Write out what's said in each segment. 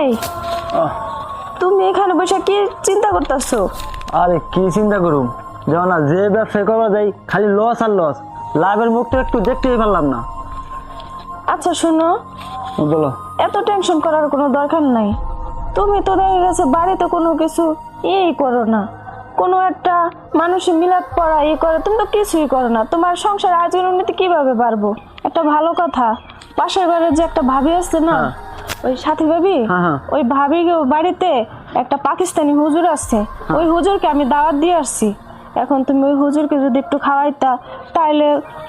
এই তুমি এখানে বসে কি চিন্তা করতেছো? আরে কি চিন্তা করুম? যেমন না যে ব্যবসা করা যায় খালি লস আর লস লাভের মুখটা একটু দেখতেই পারলাম না। আচ্ছা শোনো। বলো। এত টেনশন করার কোনো দরকার নাই। তুমি তো দেখা গেছে বাড়িতে কোনো কিছু এই করো না। কোনো একটা মানুষের মিলাপ পড়া ই করে তুমি তো কিছুই করো না। তোমার সংসার আজকের উন্নতি কীভাবে পারব একটা ভালো কথা। পাশের ঘরে যে একটা ভাবি আছে না হ্যাঁ। ওই সাথী ভাবি? হ্যাঁ, হ্যাঁ। ওই ভাবি বাড়িতে একটা পাকিস্তানি হুজুর আছে। ওই হুজুরকে আমি দাওয়াত দিয়ে আসছি। এখন তুমি ওই হুজুরকে যদি একটু খাওয়াইতা তাইলে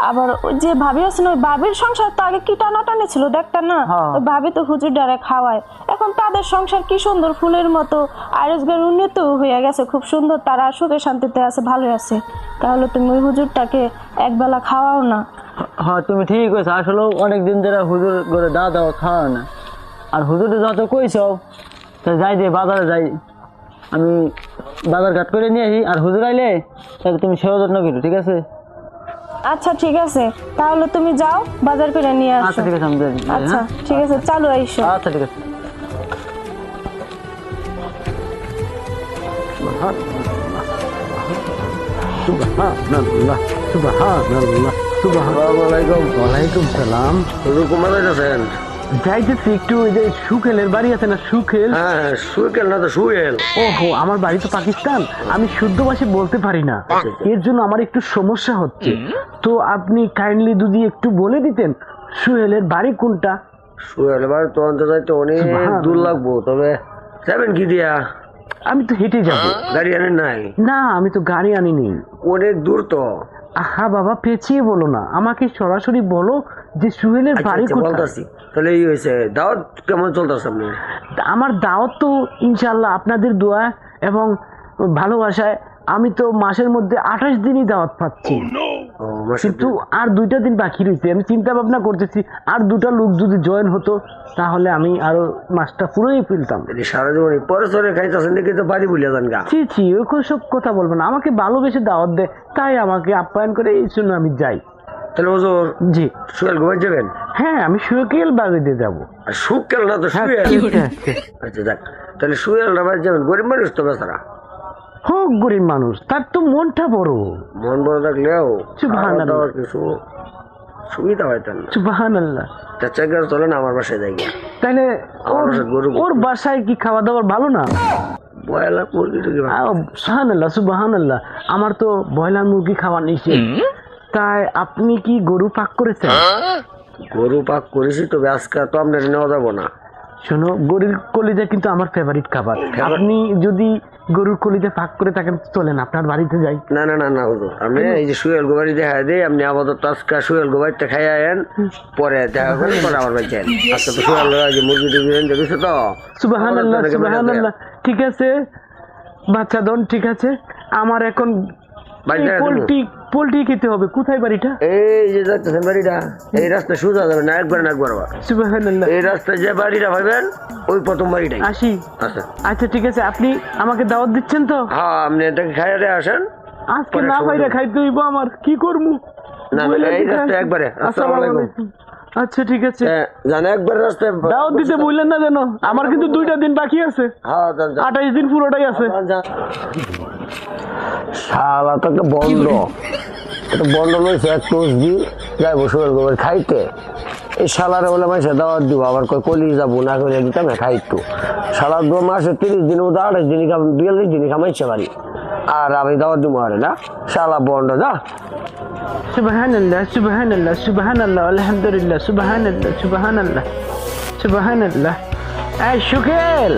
আবার ওই যে ভাবি আছে না ওই ভাবির সংসার তো আগে কি টানাটানি ছিল দেখতা না? হ্যাঁ। ওই ভাবি তো হুজুর ডারে খাওয়ায়। এখন তাদের সংসার কি সুন্দর ফুলের মতো। আরজগার উন্নত হয়ে গেছে খুব সুন্দর। তারা সুখে শান্তিতে আছে ভালো আছে। তাহলে তুমি ওই হুজুরটাকে একবেলা খাওয়াও না। হ্যাঁ তুমি ঠিক কইছো। আসলে অনেক দিন ধরে হুজুর করে দাওয়া দাওয়া খাওয়া না। আর হুজুরে যত কইছ তো যাই দিয়ে বাজারে যাই। আমি বাজার ঘাট করে নিয়ে আসি আর হুজুর আইলে তাহলে তুমি সেবা যত্ন করো ঠিক আছে? আচ্ছা ঠিক আছে। তাহলে তুমি যাও বাজার করে নিয়ে আসো। আচ্ছা ঠিক আছে আমি যাই, যাই, আচ্ছা হ্যাঁ? ঠিক আছে চালু আইসো। আচ্ছা ঠিক আছে। সুবহানাল্লাহ সুবহানাল্লাহ সুবহানাল্লাহ ওয়ালাইকুম সালাম। হুজুর কুমার যাইতেছেন যাইতেছি একটু ওই যে সুখেলের বাড়ি আছে না সুখেল? হ্যাঁ হ্যাঁ না তো ওহো আমার বাড়ি তো পাকিস্তান। আমি শুদ্ধ ভাষে বলতে পারি না। এর জন্য আমার একটু সমস্যা হচ্ছে। তো আপনি কাইন্ডলি যদি একটু বলে দিতেন সুহেলের বাড়ি কোনটা? সুহেল এবার তো অন্তত অনেক দূর লাগবো তবে যাবেন কি দিয়া? আমি তো হেঁটে যাব। গাড়ি আনেন নাই? না আমি তো গাড়ি আনিনি। অনেক দূর তো। আহা বাবা পেঁচিয়ে বলো না। আমাকে সরাসরি বলো যে সুহেলের আচ্ছা, বাড়ি আচ্ছা, কোথায়? তাহলে এই হয়েছে দাওয়াত কেমন চলতেছে আপনি আমার দাওয়াত তো ইনশাল্লাহ আপনাদের দোয়া এবং ভালোবাসায়। আমি তো মাসের মধ্যে আঠাশ দিনই দাওয়াত পাচ্ছি। কিন্তু আর দুইটা দিন বাকি রয়েছে আমি চিন্তা ভাবনা করতেছি আর দুটা লোক যদি জয়েন হতো তাহলে আমি আরও মাসটা পুরোই ফেলতাম। সারা জীবন পরে সরে খাইতেছেন দেখি তো বাড়ি ভুলিয়া যান গা। ছি ছি ওই সব কথা বলব না। আমাকে ভালোবেসে দাওয়াত দেয় তাই আমাকে আপ্যায়ন করে এই জন্য আমি যাই। তাহলে হুজুর জি। সুয়েল ঘুমাই যাবেন? হ্যাঁ আমি সুকেল বাগিতে যাব। আর না তো হ্যাঁ সুয়েল আচ্ছা যাক। তাহলে সুয়েল না বাড়ি যাবেন। গরিব মানুষ তো বেচারা। হোক গরিব মানুষ। তার তো মনটা বড়। মন বড় থাকলেও কিছু সুবিধা হইতেন না সুবাহান আল্লাহ চাচা গেলে চলে না আমার বাসায় যাই তাহলে ওর বাসায় কি খাওয়া দাওয়ার ভালো না? বয়লা মুরগি আল্লাহ সুবাহান আল্লাহ আমার তো ব্রয়লার মুরগি খাওয়া নিষেধ। তাই আপনি কি গরু পাক করেছেন? গরু পাক করেছি তবে আজকে তো আপনার নেওয়া যাব না। শোনো গরুর কলিজা কিন্তু আমার ফেভারিট খাবার। আপনি যদি গরুর কলিজা পাক করে থাকেন চলেন আপনার বাড়িতে যাই। না না না না হুজুর। আপনি এই যে সুয়েল গোবারি দেখা দেয় আপনি আপাতত আজকে সুয়েল গোবারিটা খাই আয়েন পরে দেখা করেন পরে আমার বাড়ি যান আজকে তো সুয়েল গোবারি যে মুরগি টুকি এনে দিছে তো। সুবাহান আল্লাহ আমাদের সুবাহান বাড়িতে আল্লাহ ঠিক আছে বাচ্চা দন ঠিক আছে। আমার এখন বাড়ি দেখা পোলট্রি পোলট্রি খেতে হবে কোথায় বাড়িটা? এই যে যাচ্ছেন বাড়িটা এই রাস্তা সোজা যাবে না একবার না একবার আবার। এই রাস্তায় যে বাড়িটা পাবেন ওই প্রথম বাড়িটাই। আসি। আচ্ছা। আচ্ছা ঠিক আছে আপনি আমাকে দাওয়াত দিচ্ছেন তো? হ্যাঁ আপনি এটাকে খাইয়া আসেন আজকে না সময় পাইলে খাইতে হইব আমার কি করব? না, এই আসি। একবারে। আসসালামু আলাইকুম। আচ্ছা ঠিক আছে। হ্যাঁ, জান একবার রাস্তায় দাওয়াত দিতে বললেন না যেন আমার কিন্তু দুইটা দিন বাকি আছে। হ্যাঁ যান, যান। আঠাইশ দিন পুরোটাই আছে। শালা তো একটা একটা বন্ধ লইছে এক টোস দি যাইবো সোহেল গোবর খাইতে। এই শালারে বলে মাসে দাওয়াত দিব আবার কই কলি যাব না করে দিতাম খাই একটু। শালা দু মাসে তিরিশ দিন মতো দিনই খাম বিয়াল্লিশ দিনই খামাইছে বাড়ি। আর আমি দাওয়াত দিব আরে না। শালা বন্ধ যা। সুবহানাল্লাহ সুবহানাল্লাহ সুবহানাল্লাহ আলহামদুলিল্লাহ সুবহানাল্লাহ সুবহানাল্লাহ সুবহানাল্লাহ। এই সুকেল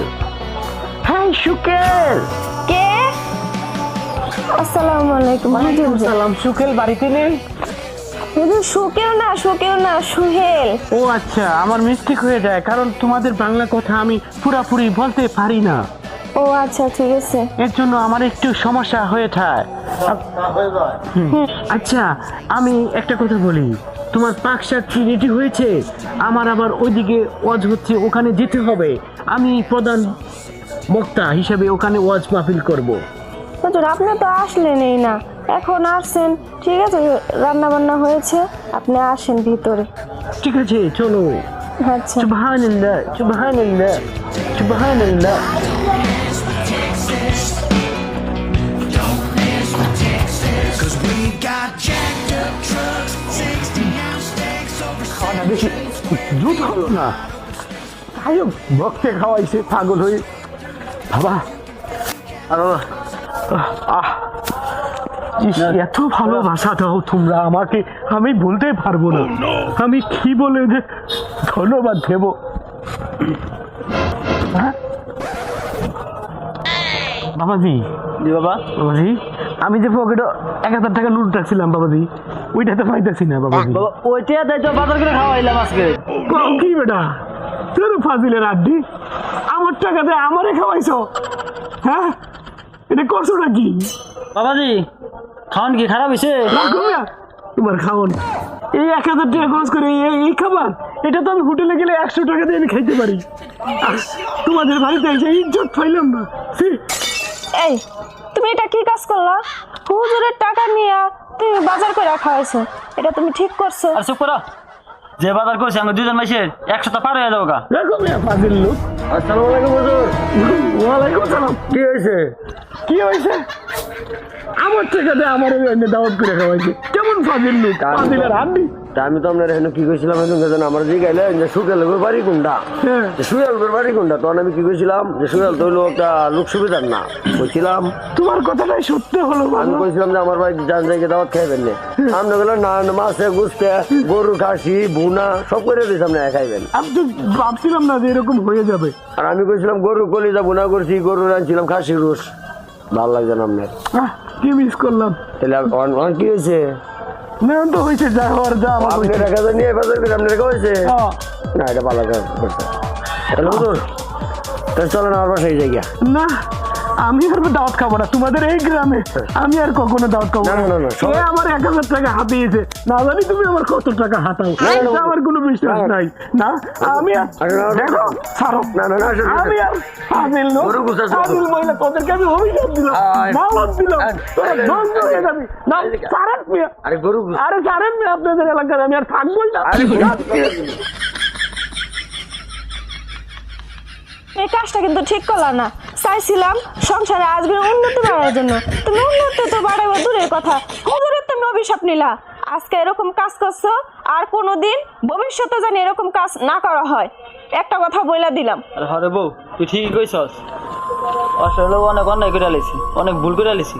হ্যাঁ সুকেল আসসালামু আলাইকুম। হুজুর সালাম সুকেল বাড়িতে নেই হুজুর সুকেও না সুকেও না সুহেল। ও আচ্ছা আমার মিস্টেক হয়ে যায় কারণ তোমাদের বাংলা কথা আমি পুরাপুরি বলতে পারি না। ও আচ্ছা ঠিক আছে। এর জন্য আমার একটু সমস্যা হয়ে থাকে আচ্ছা আমি একটা কথা বলি। তোমার পাক শাক কি রেডি হয়েছে? আমার আবার ওইদিকে ওয়াজ হচ্ছে ওখানে যেতে হবে। আমি প্রধান বক্তা হিসেবে ওখানে ওয়াজ মাহফিল করব। হুজুর আপনি তো আসলেনই না। এখন আসছেন ঠিক আছে রান্না বান্না হয়েছে আপনি আসেন ভিতরে। ঠিক আছে চলো। আচ্ছা। সুবহানাল্লাহ সুবহানাল্লাহ সুবহানাল্লাহ। খাওয়াটা বেশি দ্রুত হলো না। তাই ভক্তে খাওয়াইছে পাগল হয়ে। বাবা আর আহ এত ভালোবাসা দাও তোমরা আমাকে আমি বলতে পারব না। আমি কি বলে যে ধন্যবাদ দেব? বাবাজি। জি বাবা। বাবাজি আমি যে পকেটে এক হাজার টাকা নোট রাখছিলাম বাবাজি ওইটা তো পাইতেছি না বাবাজি। বাবা ওইটা তাই তো বাজার করে খাওয়াইলাম আজকে। কি বেটা? তোর ফাজিলের আড্ডি? আমার টাকাতে আমারে খাওয়াইছো? হ্যাঁ? এটা করছ নাকি? বাবাজি খাওয়ান কি খারাপ হয়েছে তোমার খাওন এই এক হাজার টাকা খরচ করে এই এই খাবার এটা তো আমি হোটেলে গেলে একশো টাকা দিয়ে আমি খাইতে পারি। তোমাদের বাড়িতে এসে ইজ্জত পাইলাম না। এই তুমি এটা কি কাজ করলা? হুজুরের টাকা নিয়ে তুমি বাজার করে খাওয়াইছো। এটা তুমি ঠিক করছ। আর চুপ করো। যে বাজার করছে আমি দুজন মাসের একশো পার হয়ে যাব গা। ফাজিল লোক। আসসালামু আলাইকুম হুজুর। ওয়ালাইকুম সালাম কি হয়েছে? কি হয়েছে? আমার আমার দাওয়াত করে খাওয়াইছে। কেমন ফাজিল লোক ফাজিলের তা আমি তো আপনার এখানে কি কইছিলাম এখন আমার যে যে লোকের বাড়ি কোনটা? হ্যাঁ। সুয়াল বাড়ি কোনটা? তখন আমি কি কইছিলাম যে সুয়াল তো হইল একটা লোক সুবিধার না। তোমার কথাটাই সত্য হলো আমি কইছিলাম যে আমার জায়গায় দাওয়াত খাইবেন না। না না, মাছে গুছতে গরু খাসি ভুনা সব করে দিয়েছি আপনি খাইবেন। আমি তো ভাবছিলাম না যে এরকম হয়ে যাবে। আর আমি কইছিলাম গরু কলিজা ভুনা করছি গরু রাঁধছিলাম খাসি রোস ভালো লাগছে না আপনার? কি মিস করলাম? তাহলে আর কি হয়েছে? না তো হয়েছে যা হওয়ার যা আপনি। টাকা নিয়ে বাজার করে আপনার রেখে হয়েছে? হ্যাঁ। না এটা ভালো কাজ করছে। তাহলে বুঝুন তাহলে চলেন আমার বাসায় যাই না আমি আর দাওয়াত খাব না তোমাদের এই গ্রামে। আমি আর কখনো দাওয়াত খাব না, না না, না, না, সবাই- এ আমার এক হাজার টাকা হাতিয়েছে। না জানি তুমি আমার কত টাকা হাতাও? আমার কোনো বিশ্বাস। নাই। না আমি আর দেখো ছাড়ো। না, না, না, আসলে- আমি আর ফাজিল লোক। ফাজিল মহিলা তোদেরকে আমি অভিশাপ দিলাম। মালত দিলাম। তোরা ধ্বংস হয়ে যাবি। না ছাড়েন মিয়া। আরে গরু আরে ছাড়েন মিয়া আপনাদের এলাকার। আমি আর থাকবোই না। এই কাজটা কিন্তু ঠিক করলা না। চাইছিলাম সংসারে আসবে উন্নতি বাড়ার জন্য। তুমি উন্নতি তো বাড়াবো দূরের কথা। হুজুরের তুমি অভিশাপ নিলা। আজকে এরকম কাজ করছ, আর কোনোদিন ভবিষ্যতে জানি এরকম কাজ না করা হয়। একটা কথা বইলা দিলাম। আর হরে বউ, তুই ঠিকই কইছস। আসলে অনেক অন্যায় করে আলিছি, অনেক ভুল করে আলিছি।